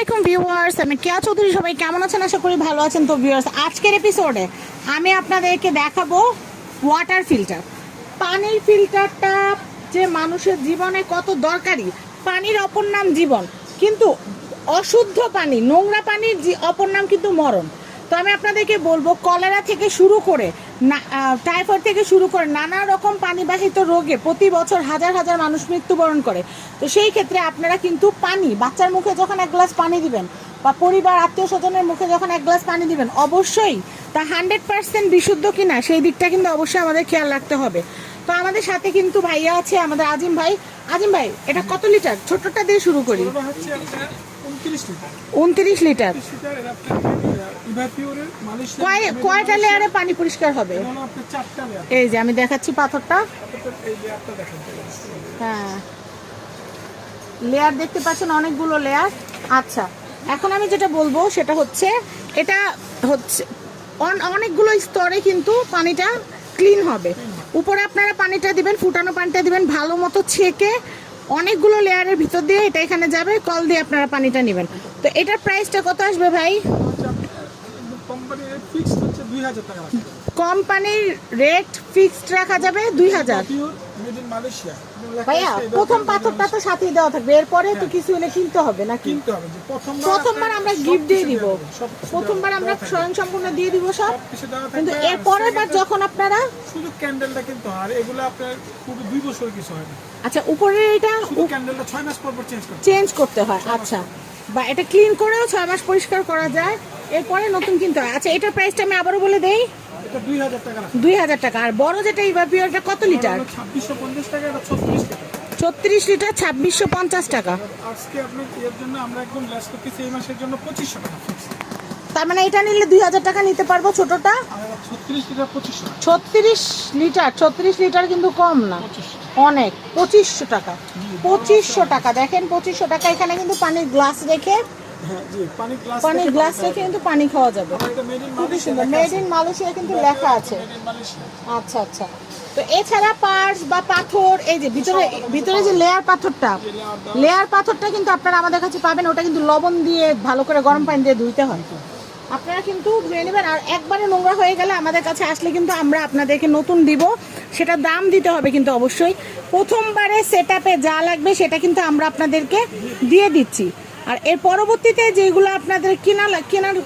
আলাইকুম ভিউয়ার্স, আমি কেয়া চৌধুরী, সবাই কেমন আছেন? আশা করি ভালো আছেন। তো ভিউয়ার্স, আজকের এপিসোডে আমি আপনাদেরকে দেখাবো ওয়াটার ফিল্টার পানির ফিল্টারটা যে মানুষের জীবনে কত দরকারি, পানির অপর নাম জীবন। কিন্তু অশুদ্ধ পানি, নোংরা পানির অপর নাম কিন্তু মরণ। তো আমি আপনাদেরকে বলব, কলেরা থেকে শুরু করে টাইফয়েড থেকে শুরু করে নানা রকম পানিবাহিত রোগে প্রতি বছর হাজার হাজার মানুষ মৃত্যুবরণ করে। তো সেই ক্ষেত্রে আপনারা কিন্তু পানি, বাচ্চার মুখে যখন এক গ্লাস পানি দিবেন বা পরিবার, আত্মীয় স্বজনের মুখে যখন এক গ্লাস পানি দিবেন, অবশ্যই তা হান্ড্রেড পার্সেন্ট বিশুদ্ধ কিনা সেই দিকটা কিন্তু অবশ্যই আমাদের খেয়াল রাখতে হবে। তো আমাদের সাথে কিন্তু ভাইয়া আছে, আমাদের আজিম ভাই। আজিম ভাই, এটা কত লিটার? ছোটটা দিয়ে শুরু করি। উনত্রিশ লিটার। কয়টা লেয়ারে পানি পরিষ্কার হবে? লেয়ার। এই যে আমি দেখাচ্ছি পাথরটা। হ্যাঁ। লেয়ার দেখতে পাচ্ছেন অনেকগুলো লেয়ার। আচ্ছা এখন আমি যেটা বলব সেটা হচ্ছে এটা হচ্ছে অন- অনেকগুলো স্তরে কিন্তু পানিটা ক্লিন হবে। উপরে আপনারা পানিটা দিবেন ফুটানো পানিটা দিবেন ভালো মতো ছেঁকে অনেকগুলো লেয়ারের ভিতর দিয়ে এটা এখানে যাবে কল দিয়ে আপনারা পানিটা নেবেন। তো এটার প্রাইসটা কত আসবে ভাই? কোম্পানির রেট ফিক্সড রাখা যাবে দুই হাজার। ভাইয়া প্রথম পাথরটা তো সাথেই দেওয়া থাকবে এরপরে তো কিছু হলে কিনতে হবে না কিনতে হবে প্রথমবার আমরা গিফট দিয়ে দিব। প্রথমবার আমরা স্বয়ং সম্পূর্ণ দিয়ে দিব সব। কিন্তু আর বার যখন আপনারা শুধু ক্যান্ডেলটা কিন্তু হয় আর এগুলো আপনার পুরো দুই বছর কিছু হয় না। আচ্ছা উপরে এটা ক্যান্ডেলটা ছয় মাস পর পর চেঞ্জ করতে হয়। চেঞ্জ করতে হয় আচ্ছা। বা এটা ক্লিন করেও ছয় মাস পরিষ্কার করা যায় এরপরে নতুন কিনতে হয়। আচ্ছা এটার প্রাইসটা আমি আবারও বলে দেই। দুই হাজার টাকা। আর বড় যেটা ইভাপিওরটা কত লিটার? ছাব্বিশশো পঞ্চাশ টাকা ছত্রিশ টাকা ছত্রিশ লিটার ছাব্বিশশো পঞ্চাশ টাকা। আজকে আপনি এর জন্য আমরা একদম লেস করতেছি এই মাসের জন্য পঁচিশশো টাকা তার মানে এটা নিলে দুই হাজার টাকা নিতে পারব ছোটটা? ছত্রিশ লিটার ছত্রিশ লিটার কিন্তু কম না। অনেক পঁচিশশো টাকা। পঁচিশশো টাকা। দেখেন পঁচিশশো টাকা এখানে কিন্তু পানির গ্লাস রেখে পানি গ্লাস রেখে কিন্তু পানি খাওয়া যাবে। খুবই সুন্দর। মেড ইন মালয়েশিয়া কিন্তু লেখা আছে। আচ্ছা আচ্ছা। তো এছাড়া পার্স বা পাথর এই যে ভিতরে ভিতরে যে লেয়ার পাথরটা লেয়ার পাথরটা কিন্তু আপনারা আমাদের কাছে পাবেন। ওটা কিন্তু লবণ দিয়ে ভালো করে গরম পানি দিয়ে ধুইতে হয়। আপনারা কিন্তু ধুয়ে নেবেন। আর একবারে নোংরা হয়ে গেলে আমাদের কাছে আসলে কিন্তু আমরা আপনাদেরকে নতুন দিব। সেটা দাম দিতে হবে কিন্তু অবশ্যই। প্রথমবারে সেট যা লাগবে সেটা কিন্তু আমরা আপনাদেরকে দিয়ে দিচ্ছি। আর এর পরবর্তীতে যেগুলো আপনাদের কেনা কেনার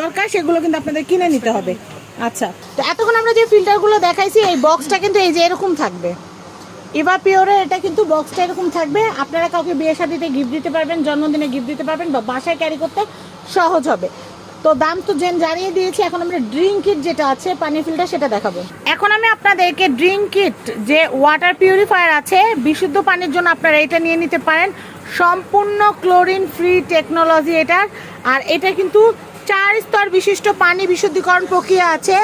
দরকার, সেগুলো কিন্তু আপনাদের কিনে নিতে হবে। আচ্ছা তো এতক্ষণ আমরা যে ফিল্টারগুলো দেখাইছি, এই বক্সটা কিন্তু এই যে এরকম থাকবে। এভা পিওরের এটা কিন্তু বক্সটা এরকম থাকবে। আপনারা কাউকে বিয়ে শাদিতে গিফট দিতে পারবেন, জন্মদিনে গিফট দিতে পারবেন বা বাসায় ক্যারি করতে সহজ হবে। তো দাম তো জেন জানিয়ে দিয়েছি, এখন আমরা ড্রিঙ্ক কিট যেটা আছে পানি ফিল্টার সেটা দেখাবো। এখন আমি আপনাদেরকে ড্রিঙ্ক কিট যে ওয়াটার পিউরিফায়ার আছে, বিশুদ্ধ পানির জন্য আপনারা এটা নিয়ে নিতে পারেন। সম্পূর্ণ ক্লোরিন ফ্রি টেকনোলজি এটার। আর এটা কিন্তু চার স্তর বিশিষ্ট পানি বিশুদ্ধিকরণ প্রক্রিয়া আছে।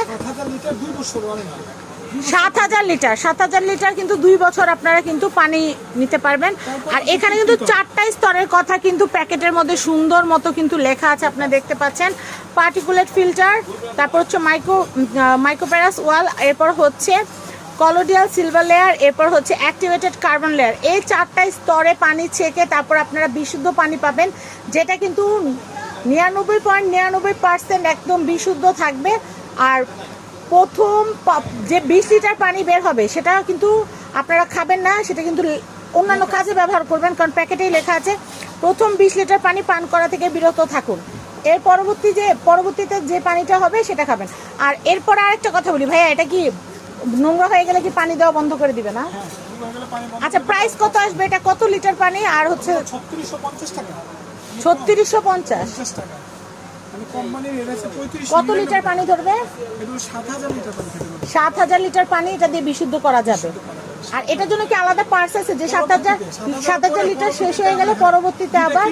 সাত হাজার লিটার, সাত হাজার লিটার কিন্তু দুই বছর আপনারা কিন্তু পানি নিতে পারবেন। আর এখানে কিন্তু চারটা স্তরের কথা কিন্তু প্যাকেটের মধ্যে সুন্দর মতো কিন্তু লেখা আছে, আপনারা দেখতে পাচ্ছেন। পার্টিকুলেট ফিল্টার তারপর হচ্ছে মাইক্রো মাইক্রোপ্যারাস ওয়াল এরপর হচ্ছে কলোডিয়াল সিলভার লেয়ার এরপর হচ্ছে অ্যাক্টিভেটেড কার্বন লেয়ার এই চারটা স্তরে পানি ছেঁকে তারপর আপনারা বিশুদ্ধ পানি পাবেন, যেটা কিন্তু নিরানব্বই পয়েন্ট নিরানব্বই পার্সেন্ট একদম বিশুদ্ধ থাকবে। আর প্রথম যে বিশ লিটার পানি বের হবে, সেটা কিন্তু আপনারা খাবেন না, সেটা কিন্তু অন্যান্য কাজে ব্যবহার করবেন, কারণ প্যাকেটেই লেখা আছে, প্রথম বিশ লিটার পানি পান করা থেকে বিরত থাকুন। এর পরবর্তী যে পরবর্তীতে যে পানিটা হবে, সেটা খাবেন। আর এরপর আরেকটা কথা বলি, ভাইয়া, এটা কি নোংরা হয়ে গেলে কি পানি দেওয়া বন্ধ করে দিবে না? হ্যাঁ আচ্ছা প্রাইস কত আসবে? এটা কত লিটার পানি? আর হচ্ছে ছত্রিশশো পঞ্চাশ মানে কত লিটার পানি ধরবে? সাত হাজার লিটার পানি সাত হাজার লিটার পানি এটা দিয়ে বিশুদ্ধ করা যাবে। আর এটার জন্য কি আলাদা পার্স আছে? যে সাত হাজার সাত হাজার লিটার শেষ হয়ে গেলে পরবর্তীতে আবার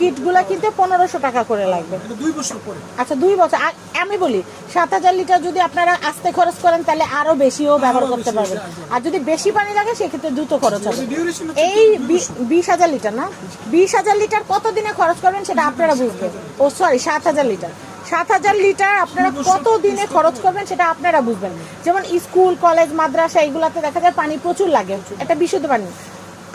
কিটগুলা কিনতে পনেরোশো টাকা করে লাগবে। দুই বছর পরে। আচ্ছা দুই বছর। আর আমি বলি সাত হাজার লিটার যদি আপনারা আস্তে খরচ করেন তাহলে আরও বেশিও ব্যবহার করতে পারবেন। হ্যাঁ। আর যদি বেশি পানি লাগে সেক্ষেত্রে দ্রুত খরচ হবে। এই বিশ হাজার লিটার না? বিশ হাজার লিটার কত দিনে খরচ করবেন সেটা আপনারা বুঝবেন। ও সরি সাত হাজার লিটার। সাত হাজার লিটার আপনারা কত দিনে খরচ করবেন সেটা আপনারা বুঝবেন। যেমন স্কুল কলেজ মাদ্রাসা এগুলাতে দেখা যায় পানি প্রচুর লাগে। এটা বিশুদ্ধ পানি।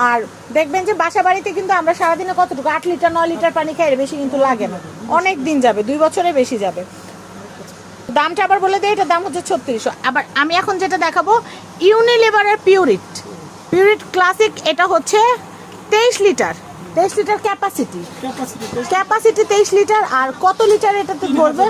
আর দেখবেন যে বাসা বাড়িতে কিন্তু আমরা সারাদিনে কতটুকু? আট লিটার নয় লিটার পানি খাই এর বেশি কিন্তু লাগে না। অনেক দিন যাবে দুই বছরে বেশি যাবে। দামটা আবার বলে দিই এটার দাম হচ্ছে ছত্রিশশো। আবার আমি এখন যেটা দেখাবো ইউনিলিভারের পিউরিট পিউরিট ক্লাসিক এটা হচ্ছে তেইশ লিটার। তেইশ লিটার ক্যাপাসিটি ক্যাপাসিটি তেইশ লিটার আর কত লিটার এটাতে ধরবে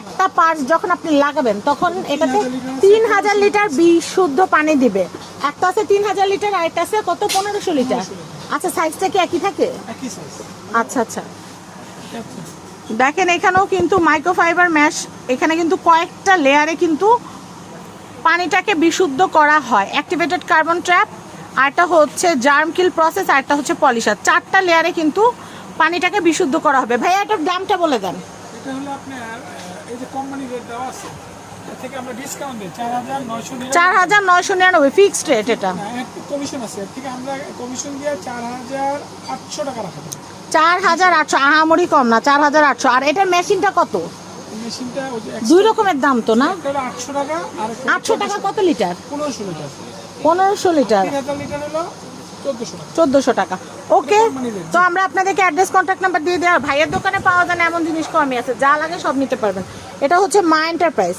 একটা পার্স যখন আপনি লাগাবেন তখন এটাতে তিন হাজার লিটার বিশুদ্ধ পানি দিবে। একটা আছে তিন হাজার লিটার আর একটা আছে কত? পনেরোশো লিটার। আচ্ছা সাইজটা কি একই থাকে? আচ্ছা আচ্ছা। দেখেন এখানেও কিন্তু মাইক্রোফাইবার ম্যাশ এখানে কিন্তু কয়েকটা লেয়ারে কিন্তু পানিটাকে বিশুদ্ধ করা হয়। অ্যাক্টিভেটেড কার্বন ট্র্যাপ আরটা হচ্ছে জার্ম কিল প্রসেস আরটা হচ্ছে পলিশার চারটা লেয়ারে কিন্তু পানিটাকে বিশুদ্ধ করা হবে। ভাইয়া এটার দামটা বলে দেন। এটা হলো আপনার এই যে কোম্পানি রেট দেওয়া আছে চার হাজার নয়শো নিরানব্বই। ফিক্সড রেট এটা। কমিশন আছে। থেকে আমরা কমিশন দিয়ে চার হাজার আটশো টাকা রাখা চার হাজার আটশো আহামরি কম না চার হাজার আটশো। আর এটার মেশিনটা কত? দুই রকমের দাম তো না? আটশো টাকা কত লিটার? পনেরোশো লিটার। চোদ্দোশো টাকা। ওকে তো আমরা আপনাদেরকে অ্যাড্রেস কন্ট্যাক্ট নাম্বার দিয়ে দেওয়া ভাইয়ের দোকানে পাওয়া যায় না এমন জিনিস কমই আছে। যা লাগে সব নিতে পারবেন। এটা হচ্ছে মা enterprise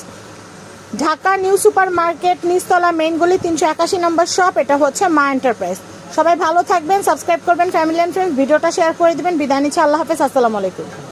Dhaka new super market নিচতলা মেইন গলি, তিনশো একাশি নম্বর শপ এটা হচ্ছে মা এন্টারপ্রাইজ সবাই ভালো থাকবেন সাবস্ক্রাইব করবেন ফ্যামিলি অ্যান্ড ফ্রেন্ডস ভিডিওটা শেয়ার করে দেবেন। বিদায় নিচ্ছে, আল্লাহ হাফেজ, আসসালামু আলাইকুম।